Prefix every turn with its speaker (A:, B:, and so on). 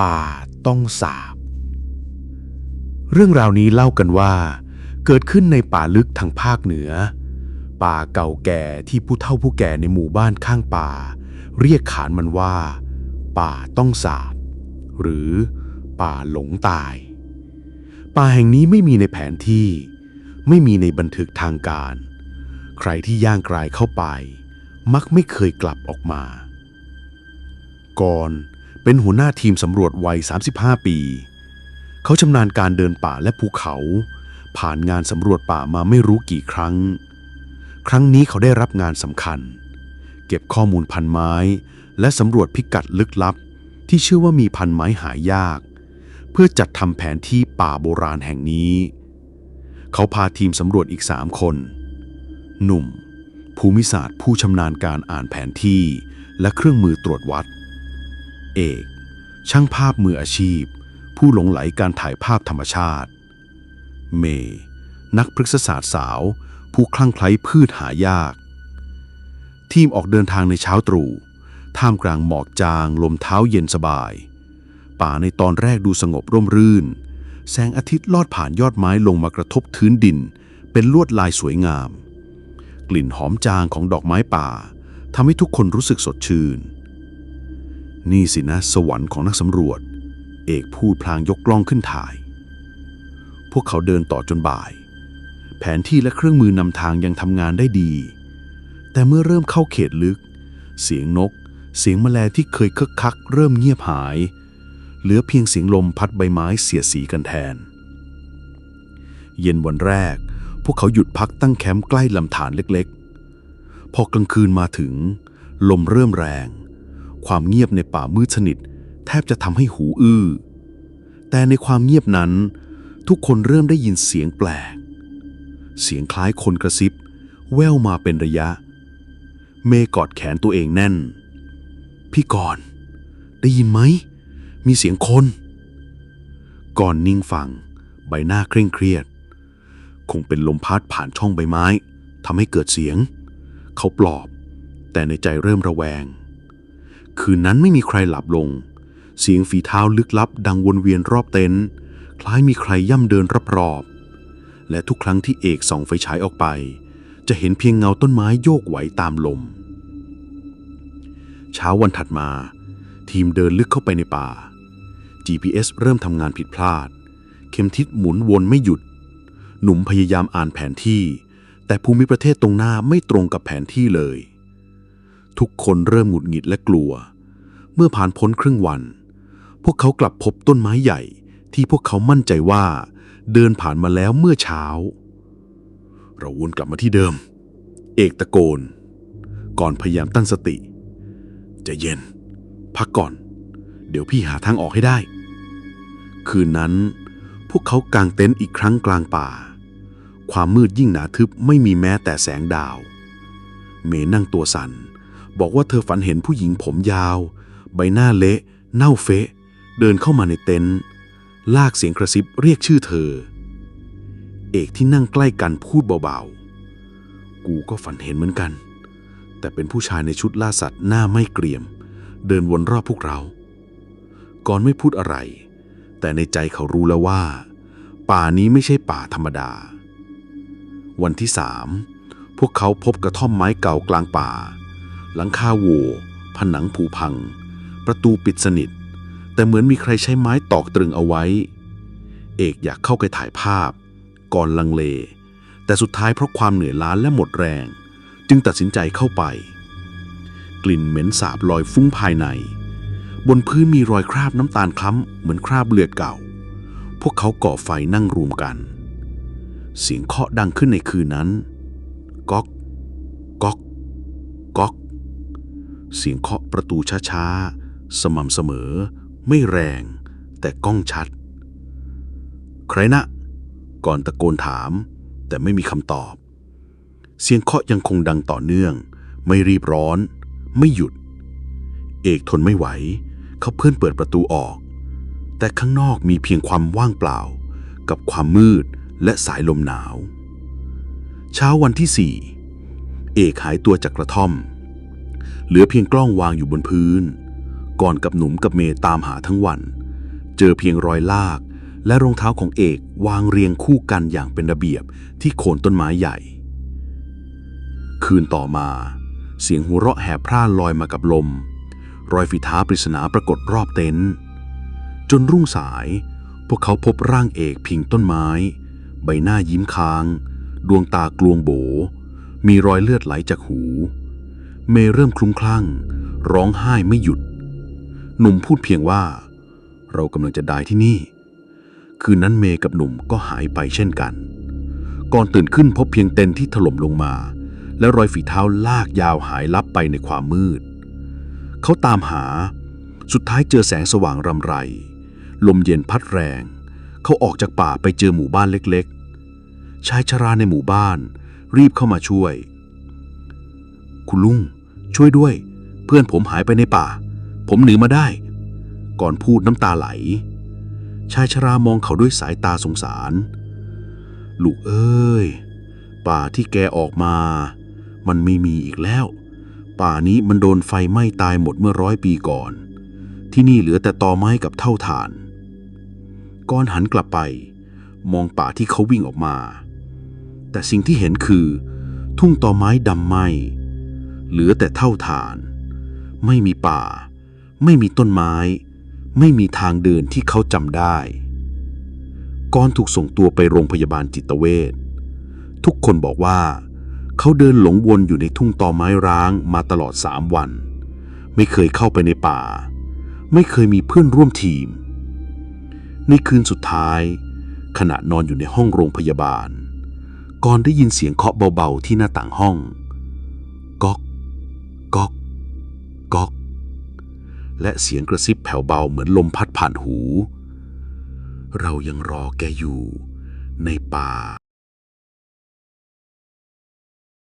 A: ป่าต้องสาบ เรื่องราวนี้เล่ากันว่า เกิดขึ้นในป่าลึกทางภาคเหนือ ป่าเก่าแก่ที่ผู้เฒ่าผู้แก่ในหมู่บ้านข้างป่า เรียกขานมันว่า ป่าต้องสาบ หรือป่าหลงตาย ป่าแห่งนี้ไม่มีในแผนที่ ไม่มีในบันทึกทางการ ใครที่ย่างกรายเข้าไป มักไม่เคยกลับออกมา ก่อน เป็นหัวหน้าทีมสำรวจวัย 35 ปี เขาชำนาญการเดินป่าและภูเขา ผ่านงานสำรวจป่ามาไม่รู้กี่ครั้ง ครั้งนี้เขาได้รับงานสำคัญ เก็บข้อมูลพันไม้ และสำรวจพิกัดลึกลับ ที่เชื่อว่ามีพันไม้หายาก เพื่อจัดทำแผนที่ป่าโบราณแห่งนี้ เขาพาทีมสำรวจอีกสามคน หนุ่ม ภูมิศาสตร์ผู้ชำนาญการอ่านแผนที่ และเครื่องมือตรวจวัด เอก ช่างภาพมืออาชีพ ผู้หลงไหลการถ่ายภาพธรรมชาติ เม นักพฤกษศาสตร์สาว ผู้คลั่งไคล้พืชหายาก ทีมออกเดินทางในเช้าตรู่ท่ามกลางหมอกจางลมเท้าเย็นสบาย ป่าในตอนแรกดูสงบร่มรื่น แสงอาทิตย์ลอดผ่านยอดไม้ลงมากระทบพื้นดิน เป็นลวดลายสวยงาม กลิ่นหอมจางของดอกไม้ป่าทำให้ทุกคนรู้สึกสดชื่น นี่สินะสวรรค์ของนักสำรวจ เอกพูดพลางยกกล้องขึ้นถ่าย พวกเขาเดินต่อจนบ่าย แผนที่และเครื่องมือนำทางยังทำงานได้ดี แต่เมื่อเริ่มเข้าเขตลึก เสียงนก เสียงแมลงที่เคยคึกคัก เริ่มเงียบหาย เหลือเพียงเสียงลมพัดใบไม้เสียสีกันแทน เย็นวันแรก พวกเขาหยุดพักตั้งแคมป์ใกล้ลำธารเล็กๆ พอกลางคืนมาถึง ลมเริ่มแรง ความเงียบในป่ามืดสนิท แทบจะทำให้หูอื้อ แต่ในความเงียบนั้น ทุกคนเริ่มได้ยินเสียงแปลก เสียงคล้ายคนกระซิบ แว่วมาเป็นระยะ เมย์กอดแขนตัวเองแน่น พี่ก่อนได้ยินไหม มีเสียงคน ก่อนนิ่งฟัง ใบหน้าเคร่งเครียด คงเป็นลมพัดผ่านช่องใบไม้ทำให้เกิดเสียง เขาปลอบ แต่ในใจเริ่มระแวง คืนนั้นไม่มีใครหลับลง เสียงฝีเท้าลึกลับดังวนเวียนรอบเต็นท์คล้ายมีใครย่ำเดินรอบๆและทุกครั้งที่เอกส่องไฟฉายออกไป จะเห็นเพียงเงาต้นไม้โยกไหวตามลม เช้าวันถัดมา ทีมเดินลึกเข้าไปในป่า GPS เริ่มทำงานผิดพลาด เข็มทิศหมุนวนไม่หยุด หนุ่มพยายามอ่านแผนที่ แต่ภูมิประเทศตรงหน้าไม่ตรงกับแผนที่เลย ทุกคนเริ่มหงุดหงิดและกลัว เมื่อผ่านพ้นครึ่งวัน พวกเขากลับพบต้นไม้ใหญ่ ที่พวกเขามั่นใจว่า เดินผ่านมาแล้วเมื่อเช้า เราวนกลับมาที่เดิม เอกตะโกน ก่อนพยายามตั้งสติใจะเย็น พักก่อน เดี๋ยวพี่หาทางออกให้ได้ คืนนั้น พวกเขากางเต็นท์อีกครั้งกลางป่า ความมืดยิ่งหนาทึบไม่มีแม้แต่แสงดาว เมย์นั่งตัวสัน่น บอกว่าเธอฝันเห็นผู้หญิงผมยาว ใบหน้าเละ เน่าเฟะ เดินเข้ามาในเต็นท์ลากเสียงกระซิบเรียกชื่อเธอ เอกที่นั่งใกล้กันพูดเบาๆ กูก็ฝันเห็นเหมือนกัน แต่เป็นผู้ชายในชุดล่าสัตว์หน้าไม่เกรียม เดินวนรอบพวกเรา ก่อนไม่พูดอะไร แต่ในใจเขารู้แล้วว่า ป่านี้ไม่ใช่ป่าธรรมดา วันที่สามพวกเขาพบกระท่อมไม้เก่ากลางป่า หลังคาโหวผนังผุพัง ประตูปิดสนิท แต่เหมือนมีใครใช้ไม้ตอกตรึงเอาไว้ เอกอยากเข้าไปถ่ายภาพ ก่อนลังเล แต่สุดท้ายเพราะความเหนื่อยล้าและหมดแรง จึงตัดสินใจเข้าไป กลิ่นเหม็นสาบลอยฟุ้งภายใน บนพื้นมีรอยคราบน้ำตาลคล้ำเหมือนคราบเลือดเก่า พวกเขาก่อไฟนั่งรวมกัน เสียงเคาะดังขึ้นในคืนนั้น ก๊อก ก๊อก เสียงเคาะประตูช้าๆ สม่ำเสมอ ไม่แรง แต่ก้องชัด ใครนะ ก่อนตะโกนถาม แต่ไม่มีคำตอบ เสียงเคาะยังคงดังต่อเนื่อง ไม่รีบร้อน ไม่หยุด เอกทนไม่ไหว เขาเพื่อนเปิดประตูออก แต่ข้างนอกมีเพียงความว่างเปล่า กับความมืดและสายลมหนาว เช้าวันที่สี่เอกหายตัวจากกระท่อม เหลือเพียงกล้องวางอยู่บนพื้น ก่อนกับหนุ่มกับเมย์ตามหาทั้งวัน
B: เจอเพียงรอยลาก และรองเท้าของเอกวางเรียงคู่กันอย่างเป็นระเบียบที่โคนต้นไม้ใหญ่ คืนต่อมา เสียงหัวเราะแห่พร่าลอยมากับลม รอยฝีเท้าปริศนาปรากฏรอบเต็นท์จนรุ่งสาย พวกเขาพบร่างเอกพิงต้นไม้ ใบหน้ายิ้มค้าง ดวงตากลวงโบ มีรอยเลือดไหลจากหู เมย์เริ่มคลุ้มคลั่ง ร้องไห้ไม่หยุด หนุ่มพูดเพียงว่า เรากำลังจะได้ที่นี่ คืนนั้นเมย์กับหนุ่มก็หายไปเช่นกัน ก่อนตื่นขึ้นพบเพียงเต็นที่ถล่มลงมา และรอยฝีเท้าลากยาวหายลับไปในความมืด เขาตามหา สุดท้ายเจอแสงสว่างรำไร ลมเย็นพัดแรง เขาออกจากป่าไปเจอหมู่บ้านเล็กๆชายชราในหมู่บ้าน รีบเข้ามาช่วย คุณลุง ช่วยด้วย เพื่อนผมหายไปในป่า ผมหนีมาได้ ก่อนพูดน้ำตาไหล ชายชรามองเขาด้วยสายตาสงสาร ลูกเอ้ย ป่าที่แกออกมา มันไม่มีอีกแล้ว ป่านี้มันโดนไฟไหม้ตายหมดเมื่อร้อยปีก่อน ที่นี่เหลือแต่ตอไม้กับเท่าฐาน ก่อนหันกลับไป มองป่าที่เขาวิ่งออกมา แต่สิ่งที่เห็นคือ ทุ่งตอไม้ดำไหม้ เหลือแต่เท่าฐาน ไม่มีป่า ไม่มีต้นไม้ ไม่มีทางเดินที่เขาจำได้ก่อนถูกส่งตัวไปโรงพยาบาลจิตเวชทุกคนบอกว่า เขาเดินหลงวนอยู่ในทุ่งตอไม้ร้างมาตลอดสามวัน ไม่เคยเข้าไปในป่า ไม่เคยมีเพื่อนร่วมทีม ในคืนสุดท้าย ขณะนอนอยู่ในห้องโรงพยาบาล ก่อนได้ยินเสียงเคาะเบาๆที่หน้าต่างห้อง และเสียงกระซิบแผ่วเบาเหมือนลมพัดผ่านหู เรายังรอแกอยู่ ในป่า